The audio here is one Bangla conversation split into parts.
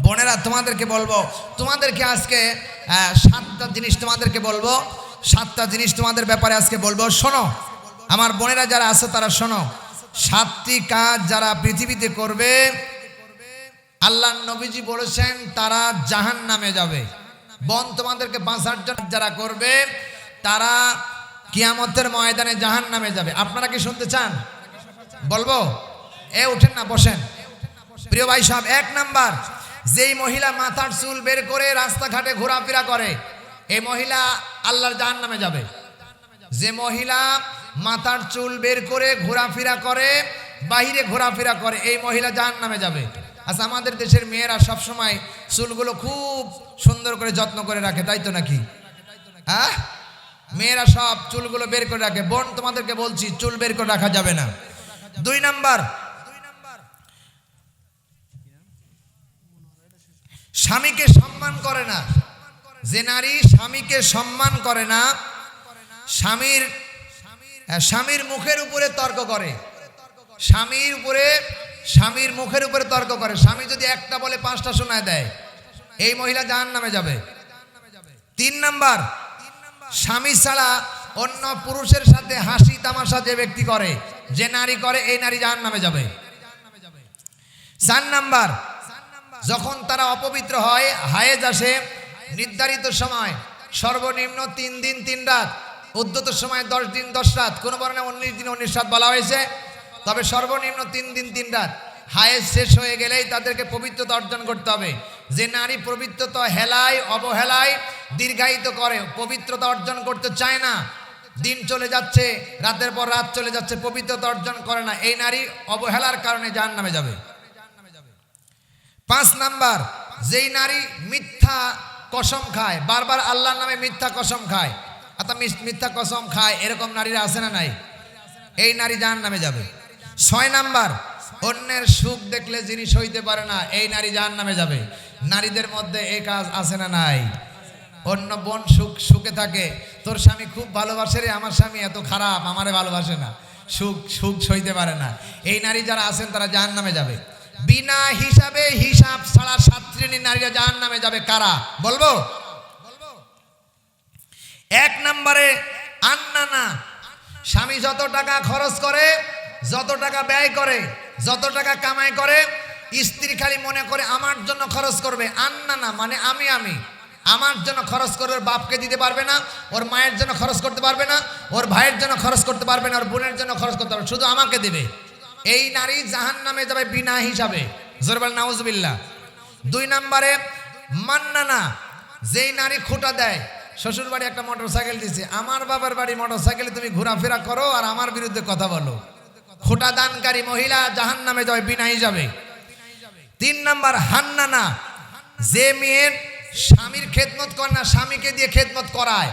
বোনেরা তোমাদেরকে বলব তোমাদেরকে আজকে আহ, সাতটা জিনিস তোমাদেরকে বলব সাতটা জিনিস তোমাদের ব্যাপারে আজকে বলব। শোনো আমার বোনেরা যারা আছে তারা শোনো সাতটি কাজ যারা পৃথিবীতে করবে আল্লাহ নবীজি বলেছেন তারা জাহান নামে যাবে। বন তোমাদেরকে বাঁচার জন্য যারা করবে তারা কিয়ামতের ময়দানে জাহান নামে যাবে। আপনারা কি শুনতে চান? বলব? এ উঠেন না বসেন। প্রিয় ভাই সাহেব এক নাম্বার যেই মহিলা মাথার চুল বের করে রাস্তাঘাটে ঘোরাফেরা করে এই মহিলা আল্লাহর জাহান নামে যাবে। যে মহিলা মাথার চুল বের করে ঘোরাফেরা করে, বাহিরে ঘোরাফেরা করে, এই মহিলা জাহান নামে যাবে। আচ্ছা আমাদের দেশের মেয়েরা সব সময় চুলগুলো খুব সুন্দর করে যত্ন করে রাখে, তাই তো নাকি? হ্যাঁ মেয়েরা সব চুলগুলো বের করে রাখে। বোন, তোমাদেরকে বলছি, চুল বের করে রাখা যাবে না। দুই নাম্বার স্বামীকে সম্মান করে না। যে নারী স্বামীকে সম্মান করে না, স্বামীর স্বামীর মুখের উপরে তর্ক করে। স্বামীর উপরে, স্বামীর মুখের উপরে তর্ক করে। স্বামী যদি একটা বলে, পাঁচটা শোনায় দেয়, এই মহিলা জাহান নামে যাবে। তিন নাম্বার, স্বামী ছাড়া অন্য পুরুষের সাথে হাসি তামাশা যে ব্যক্তি করে, যে নারী করে, এই নারী জাহান নামে যাবে। চার নাম্বার যখন তারা অপবিত্র হয়, হায়েজ আসে, নির্ধারিত সময়, সর্বনিম্ন তিন দিন, তিন রাত, উদ্যত সময় দশ দিন, দশ রাত, কোনো বর্ণে উনিশ দিন, উনিশ রাত বলা হয়েছে। তবে সর্বনিম্ন তিন দিন, তিন রাত, হায়েজ শেষ হয়ে গেলেই তাদেরকে পবিত্রতা অর্জন করতে হবে। যে নারী পবিত্রতা হেলায় অবহেলায় দীর্ঘায়িত করে, পবিত্রতা অর্জন করতে চায় না, দিন চলে যাচ্ছে, রাতের পর রাত চলে যাচ্ছে, পবিত্রতা অর্জন করে না, এই নারী অবহেলার কারণে জাহান নামে যাবে। পাঁচ নাম্বার, যেই নারী মিথ্যা কসম খায়, বারবার আল্লাহর নামে মিথ্যা কসম খায় অর্থাৎ মিথ্যা কসম খায়, এরকম নারীরা আছে না নাই? এই নারী জাহান নামে যাবে। ছয় নাম্বার, অন্যের সুখ দেখলে জিনিস হইতে পারে না, এই নারী জাহান নামে যাবে। নারীদের মধ্যে এই কাজ আছে না নাই? অন্য বোন সুখ, সুখে থাকে, তোর স্বামী খুব ভালোবাসে রে, আমার স্বামী এত খারাপ, আমারে ভালোবাসে না। সুখ সুখ সইতে পারে না। এই নারী যারা আছেন তারা জাহান নামে যাবে। বিনা হিসাবে হিসাব ছাড়া সাত শ্রেণির নারীরা জাহান নামে যাবে কারা? বলব? এক নম্বরে আন্নানা। স্বামী যত টাকা খরচ করে, যত টাকা ব্যয় করে, যত টাকা কামাই করে, স্ত্রী খালি মনে করে আমার জন্য খরচ করবে। আন্নানা মানে আমি আমি। আমার জন্য খরচ করে ওর বাপকে দিতে পারবে না, ওর মায়ের জন্য খরচ করতে পারবে না, ওর ভাইয়ের জন্য খরচ করতে পারবে না, ওর বোনের জন্য খরচ করতে পারবে শুধু আমাকে দেবে। এই নারী জাহান নামে যাবে বিনা হিসাবে। জোরবাল নাউজবিল্লা দুই নম্বরে, মান্নানা, যেই নারী খুঁটা দেয় শ্বশুর বাড়ি একটা মোটর সাইকেল দিছে, আমার বাবার বাড়ি মোটর সাইকেলে তুমি ঘোরাফেরা করো আর আমার বিরুদ্ধে কথা বলো। খোটা দানকারী মহিলা জাহান নামে যাবে বিনা হিসাবে। তিন নাম্বার, হান্নানা, যে মেয়ের স্বামীর খেদমত করে না, স্বামীকে দিয়ে খেদমত করায়।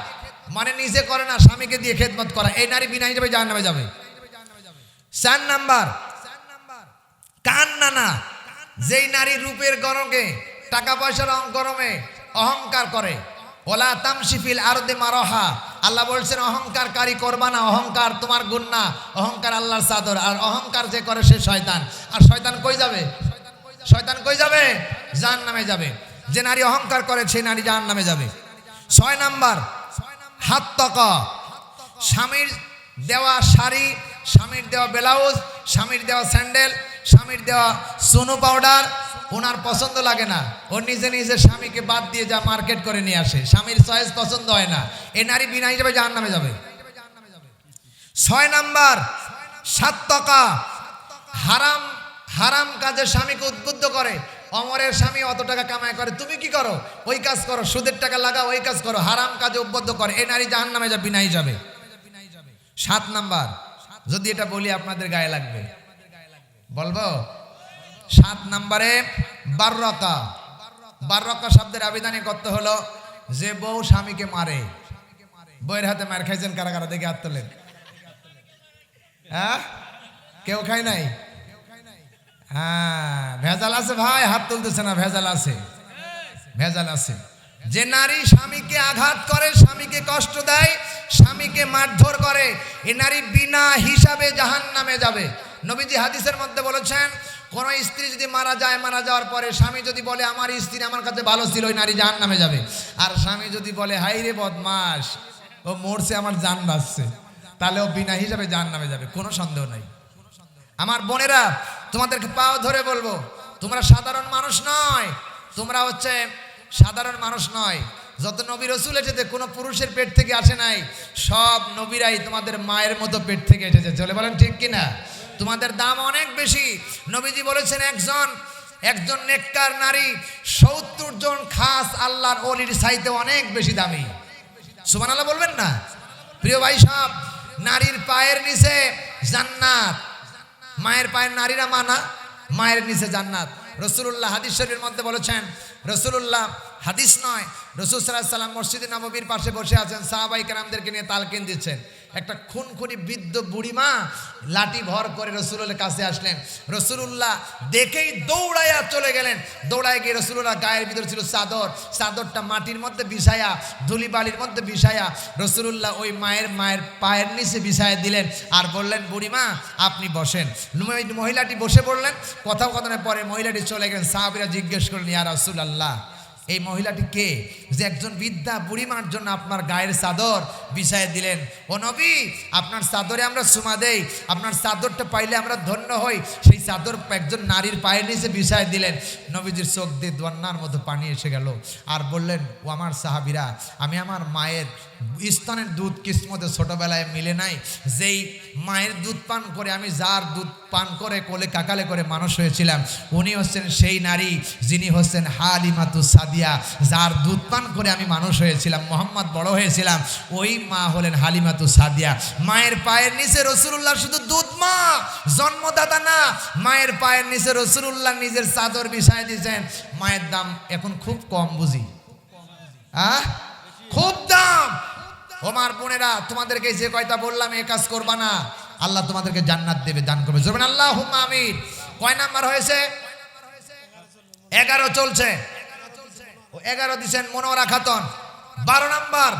মানে নিজে করে না, স্বামীকে দিয়ে খেদমত করায়। এই নারী বিনা হিসাবে জাহান নামে যাবে। চার নাম্বার। কান নানা, যেই নারী রূপের গরমে টাকা পয়সার গরমে অহংকার করে। ওলা তামসিফিল আরদে মারহা। আল্লাহ বলছেন, অহংকারকারী করবা না, অহংকার তোমার গুণ না, অহংকার আল্লাহর চাদর, আর অহংকার যে করে সে শয়তান। আর শয়তান কই যাবে? শয়তান কই যাবে? জাহান নামে যাবে। যে নারী অহংকার করে, সেই নারী জাহান নামে যাবে। ছয় নাম্বার, হাত তকা স্বামীর দেওয়া শাড়ি দেওয়া ব্লাউজ, স্বামীর দেওয়া স্যান্ডেল, স্বামীর দেওয়া সোনু পাউডার, ওনার পছন্দ লাগে না। ও নিজে নিজে স্বামীকে বাদ দিয়ে যা মার্কেট করে নিয়ে আসে। স্বামীর চয়েস পছন্দ হয় না। এ নারী বিনা হিসাবে জাহান নামে যাবে। ছয় নাম্বার, সাত টাকা হারাম হারাম কাজে স্বামীকে উদ্বুদ্ধ করে। অমরের স্বামী অত টাকা কামাই করে, তুমি কি করো? ওই কাজ করো, সুদের টাকা লাগাও, ওই কাজ করো। হারাম কাজে উদ্বুদ্ধ করে। এ নারী জাহান নামে যাবে। বিনা হিসাবে সাত নাম্বার যদি এটা বলি আপনাদের গায়ে লাগবে। বলব? সাত নাম্বারে বাররকা। বাররকা শব্দের আবেদনে করতে হলো যে বউ স্বামীকে মারে। বইয়ের হাতে মার, খাইছেন কারা কারা? দেখে হাত তোলেন। হ্যাঁ? কেউ খায় নাই? হ্যাঁ ভেজাল আছে ভাই, হাত তুলতেছে না, ভেজাল আছে। ভেজাল আছে। যে নারী স্বামীকে আঘাত করে, স্বামীকে কষ্ট দেয় স্বামীকে মারধর করে এ নারী বিনা হিসাবে জাহান নামে যাবে। নবীজি হাদিসের মধ্যে বলেছেন, কোনো স্ত্রী যদি মারা যায়, মারা যাওয়ার পরে স্বামী যদি বলে, আমার স্ত্রী আমার কাছে ভালো ছিল, ওই নারী জাহান নামে যাবে। আর স্বামী যদি বলে হাই রে বদমাস ও মরছে, আমার জান বাঁচছে। তাহলে ও বিনা হিসাবে জাহান নামে যাবে, কোনো সন্দেহ নাই। আমার বোনেরা, তোমাদেরকে পাও ধরে বলব, তোমরা সাধারণ মানুষ নয়, তোমরা হচ্ছে সাধারণ মানুষ নয়। যত নবী রসুল এসেছে, কোনো পুরুষের পেট থেকে আসে নাই। সব নবীরাই তোমাদের মায়ের মতো পেট থেকে এসেছে। চলে বলেন ঠিক কিনা? তোমাদের দাম অনেক বেশি। নবীজি বলেছেন, একজন একজন নেককার নারী সত্তর জন খাস আল্লাহর অলির সাইতে অনেক বেশি দামি। সুমান আল্লাহ বলবেন না? প্রিয় ভাই সাহেব, নারীর পায়ের নিচে জান্নাত। মায়ের পায়ের নারীরা মানা মায়ের নিচে জান্নাত। রসুল্লাহ হাদিস শরীফের মধ্যে বলেছেন রসুল্লাহ হাদিস নয়। রসুল সাল্লাহ সাল্লাম মসজিদ নবীর পাশে বসে আছেন সাহাবাই কেরামদেরকে নিয়ে তালকিন দিচ্ছেন। একটা খুন খুনখুনি বৃদ্ধ বুড়িমা লাঠি ভর করে রসুলের কাছে আসলেন। রসুল্লাহ দেখেই দৌড়াইয়া চলে গেলেন। দৌড়ায় গিয়ে রসুল্লাহ গায়ের ভিতর ছিল চাদর। চাদরটা মাটির মধ্যে বিছায়া ধুলি বালির মধ্যে বিছায়া রসুল্লাহ ওই মায়ের মায়ের পায়ের নিচে বিছায়া দিলেন আর বললেন, বুড়িমা, আপনি বসেন। মহিলাটি বসে পড়লেন। কথা কথানের পরে মহিলাটি চলে গেলেন। সাহাবিরা জিজ্ঞেস করলেন, ইয়া রসুল আল্লাহ এই মহিলাটি কে? যে একজন বৃদ্ধা বুড়িমার জন্য আপনার গায়ের চাদর বিছায় দিলেন। ও নবী, আপনার চাদরে আমরা সুমা দেই। আপনার চাদরটা পাইলে আমরা ধন্য হই। সেই চাদর একজন নারীর পায়ের নিচে বিছায় দিলেন। নবীজির চোখ দিয়ে দোয়ান্নার মতো পানি এসে গেল। আর বললেন, ও আমার সাহাবিরা, আমি আমার মায়ের স্তনের দুধ কিসমতে ছোটবেলায় মিলে নাই। যেই মায়ের দুধ পান করে, আমি যার দুধ পান করে, কোলে কাকালে করে মানুষ হয়েছিলাম, উনি হচ্ছেন সেই নারী যিনি হচ্ছেন হালিমাতু সাদিয়া যার দুধ পান করে আমি মানুষ হয়েছিলাম, মোহাম্মদ বড় হয়েছিলাম, ওই মা হলেন হালিমাতু সাদিয়া। মায়ের পায়ের নিচে রসুল্লাহ শুধু দুধ মা, জন্মদাতা না। মায়ের পায়ের নিচে রসুল্লাহ নিজের চাদর বিছায় দিয়েছেন। মায়ের দাম এখন খুব কম বুঝি। আহ? খুব দাম। ওমার বোনেরা, তোমাদেরকে যে কয়টা বললাম, এ কাজ করবা না। আল্লাহ তোমাদেরকে জান্নাত দেবে, দান করবে। জোরবেন আল্লাহ আমিন। কয় নাম্বার হয়েছে? এগারো চলছে। এগারো দিচ্ছেন মনোরা খাতন। বারো নাম্বার